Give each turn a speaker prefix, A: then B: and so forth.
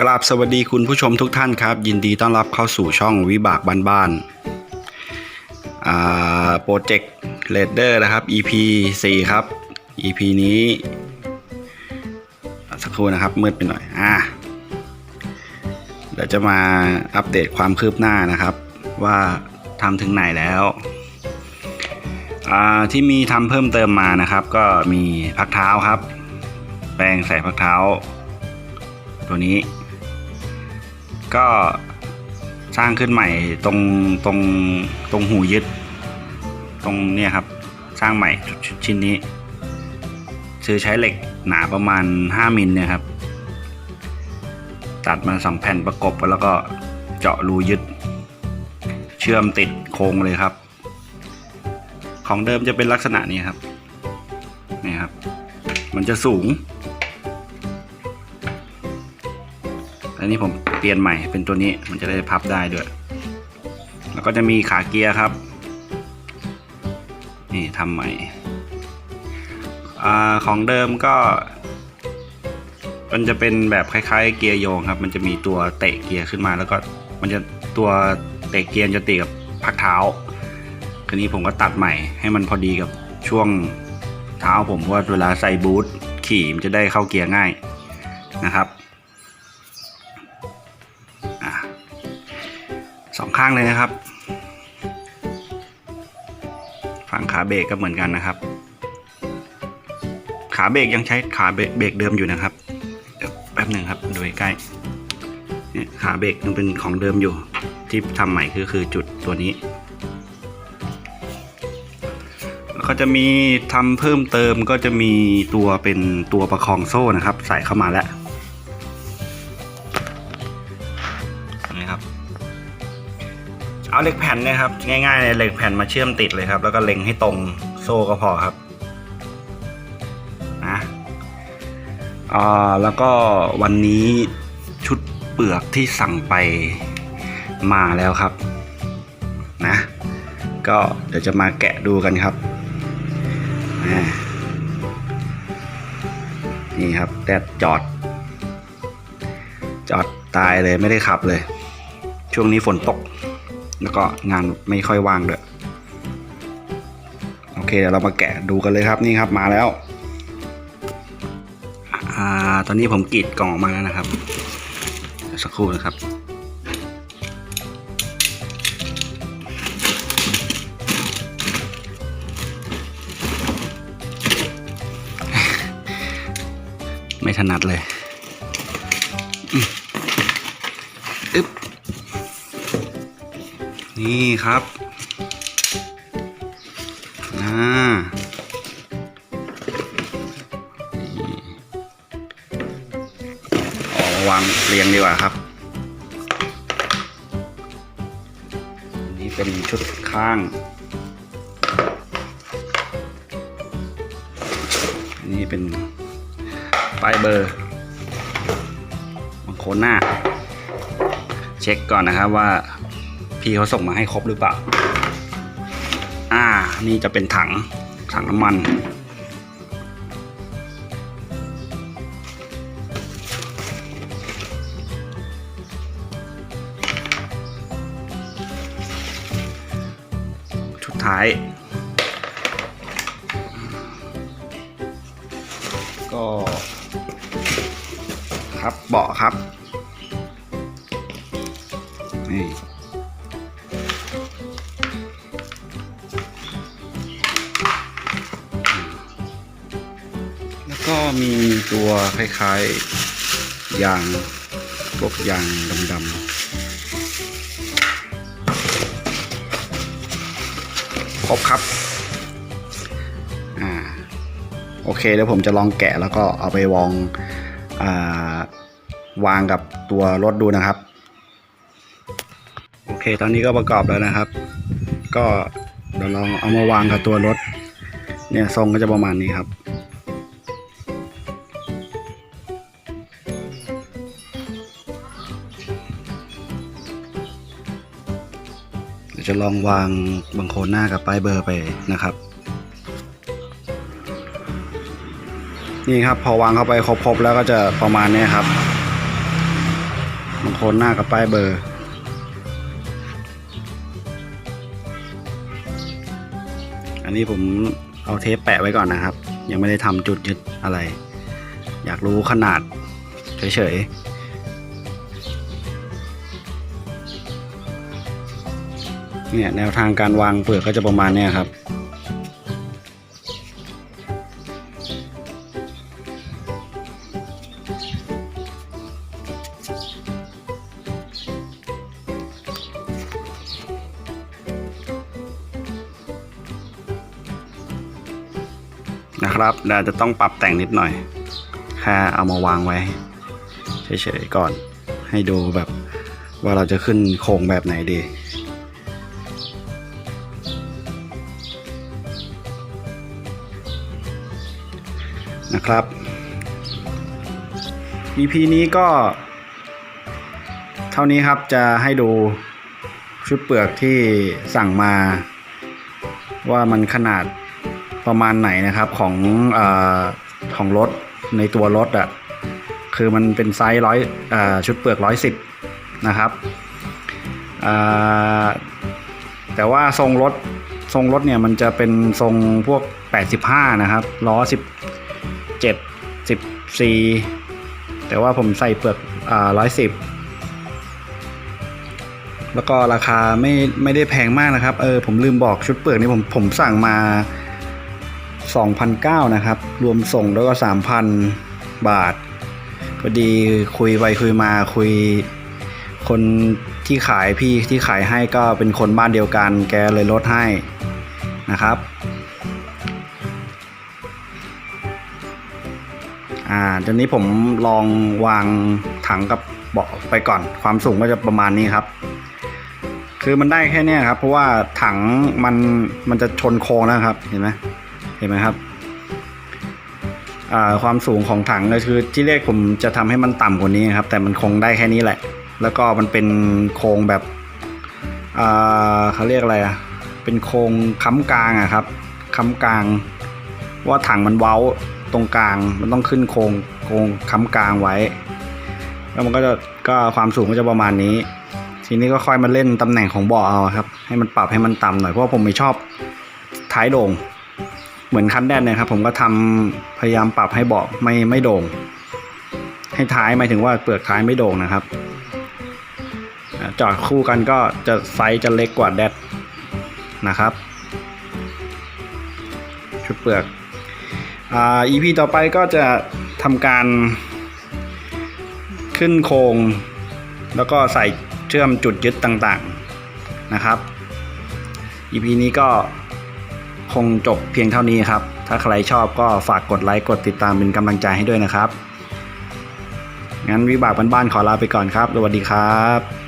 A: กราบสวัสดีคุณผู้ชมทุกท่านครับ ยินดีต้อนรับเข้าสู่ช่องวิบากบ้านๆโปรเจกต์เลดเดอร์นะครับ EP 4 ครับ EP นี้สักครู่นะครับมืดไปหน่อยอ่าเดี๋ยวจะมาอัปเดตความคืบหน้านะครับ ว่าทำถึงไหนแล้วที่มีทำเพิ่มเติมมานะครับ ก็มีพักเท้าครับ แปรงใส่พักเท้า ตัวนี้ ก็สร้างขึ้นใหม่ตรงตรงตรงหูยึด ตรงเนี่ยครับสร้างใหม่ชิ้นนี้ ซื้อใช้เหล็กหนาประมาณ 5มิลเนี่ยครับ ตัดมาสองแผ่นประกบกันแล้วก็เจาะรูยึด เชื่อมติดโครงเลยครับ ของเดิมจะเป็นลักษณะนี้ครับนี่ครับ มันจะสูง อันนี้ผมเปลี่ยนใหม่เป็นตัวนี้มันจะได้พับได้ด้วย แล้วก็จะมีขาเกียร์ครับ นี่ทำใหม่อของเดิมก็ มันจะเป็นแบบคล้ายๆ เกียร์โยงครับ มันจะมีตัวเตะเกียร์ขึ้นมา แล้วก็มันจะตัวเตะเกียร์จะติดกับพักเท้าคราวนี้ผมก็ตัดใหม่ให้มันพอดีกับช่วงเท้าผมว่าเวลาใส่บูทขี่มันจะได้เข้าเกียร์ง่ายนะครับ สองข้างเลยนะครับ ฝั่งขาเบรกก็เหมือนกันนะครับ ขาเบรกยังใช้ขาเบรกเบรกเดิมอยู่นะครับเดี๋ยวแป๊บหนึ่งครับดูใกล้เนี่ยขาเบรกยังเป็นของเดิมอยู่ ที่ทำใหม่คือคือจุดตัวนี้แล้วก็จะมีทำเพิ่มเติมก็จะมีตัวเป็นตัวประคองโซ่นะครับ ใส่เข้ามาแล้ว เอาเหล็กแผ่นเนี่ยครับง่ายๆเลยเหล็กแผ่นมาเชื่อมติดเลยครับ แล้วก็เล็งให้ตรงโซ่ก็พอครับนะอ่าแล้วก็วันนี้ชุดเปลือกที่สั่งไปมาแล้วครับ นะ ก็เดี๋ยวจะมาแกะดูกันครับนี่ครับแดดจอด จอดตายเลยไม่ได้ขับเลย ช่วงนี้ฝนตก แล้วก็งานไม่ค่อยว่างด้วยโอเคเดี๋ยวเรามาแกะดูกันเลยครับนี่ครับมาแล้วอ่าตอนนี้ผมกรีดกล่องออกมาแล้วนะครับสักครู่นะครับไม่ถนัดเลยอึ๊บ นี่ครับอ่านี่เอวางเรียงดีกว่าครับนนี้เป็นชุดข้างนนี้เป็นป้ายเบอร์บางโคนหน้า เช็คก่อนนะครับว่า พี่เขาส่งมาให้ครบหรือเปล่า อ่า นี่จะเป็นถัง ถังน้ำมัน ชุดท้าย ก็ ครับเบาะครับนี่ มีตัวคล้ายๆยางพวกยางดำๆครบครับอ่าโอเคเดี๋ยวผมจะลองแกะแล้วก็เอาไปวางอ่าวางกับตัวรถดูนะครับ โอเค ตอนนี้ก็ประกอบแล้วนะครับ ก็เดี๋ยวลองเอามาวางกับตัวรถ เนี่ยทรงก็จะประมาณนี้ครับ จะลองวางบังโคนหน้ากับป้ายเบอร์ไปนะครับ นี่ครับพอวางเข้าไปครบๆแล้วก็จะประมาณนี้ครับบางโคนหน้ากับป้ายเบอร์อันนี้ผมเอาเทปแปะไว้ก่อนนะครับ ยังไม่ได้ทำจุดยึดอะไร อยากรู้ขนาดเฉยๆ เนี่ยแนวทางการวางเปลือกก็จะประมาณเนี้ยครับ นะครับเดี๋ยวจะต้องปรับแต่งนิดหน่อยแค่เอามาวางไว้เฉยๆก่อน ให้ดูแบบว่าเราจะขึ้นโครงแบบไหนดี นะครับ EP นี้ก็ เท่านี้ครับจะให้ดูชุดเปลือกที่สั่งมา ว่ามันขนาดประมาณไหนนะครับของอของรถในตัวรถอะ่ะคือมันเป็นไซส์ร้อยชุดเปลือกร้อยสิบนะครับแต่ว่าทรงรถทรงรถเนี่ยมันจะเป็นทรงพวก 85 นะครับล้อ 17 14 แต่ว่าผมใส่เปลือกอ่า110 แล้วก็ราคาไม่ไม่ได้แพงมากนะครับ เออผมลืมบอกชุดเปลือกนี่ผมผมสั่งมา 2,009นะครับ รวมส่งแล้วก็ 3,000 บาทพอดีคุยไปคุยมาคุยคนที่ขายพี่ที่ขายให้ก็เป็นคนบ้านเดียวกัน แกเลยลดให้นะครับ อ่าตอนนี้ผมลองวางถังกับเบาะไปก่อน ความสูงก็จะประมาณนี้ครับ คือมันได้แค่เนี้ยครับ เพราะว่าถังมันมันจะชนโค้งนะครับ เห็นไหมเห็นไหมครับอ่าความสูงของถังก็คือที่แรกผมจะทำให้มันต่ำกว่านี้ครับ แต่มันคงได้แค่นี้แหละ แล้วก็มันเป็นโครงแบบอ่าเขาเรียกอะไรอะเป็นโครงค้ำกลางอะครับค้ำกลางว่าถังมันเว้า ตรงกลางมันต้องขึ้นโครงโครงค้ำกลางไว้ แล้วมันก็จะก็ความสูงก็จะประมาณนี้ ทีนี้ก็ค่อยมาเล่นตำแหน่งของเบาะเอาครับ ให้มันปรับให้มันต่ำหน่อยเพราะผมไม่ชอบท้ายโด่งเหมือนคันแดนนี่ครับ ผมก็ทำพยายามปรับให้เบาะไม่ไม่โด่ง ให้ท้ายหมายถึงว่าเปลือกท้ายไม่โด่งนะครับจอดคู่กันก็จะไซส์จะเล็กกว่าแดดนะครับ ชุดเปลือก อ่า EP ต่อไปก็จะทำการขึ้นโครง แล้วก็ใส่เชื่อมจุดยึดต่างๆนะครับ EP นี้ก็คงจบเพียงเท่านี้ครับ ถ้าใครชอบก็ฝากกดไลค์กดติดตามเป็นกำลังใจให้ด้วยนะครับ งั้นวิบากบ้านๆขอลาไปก่อนครับ สวัสดีครับ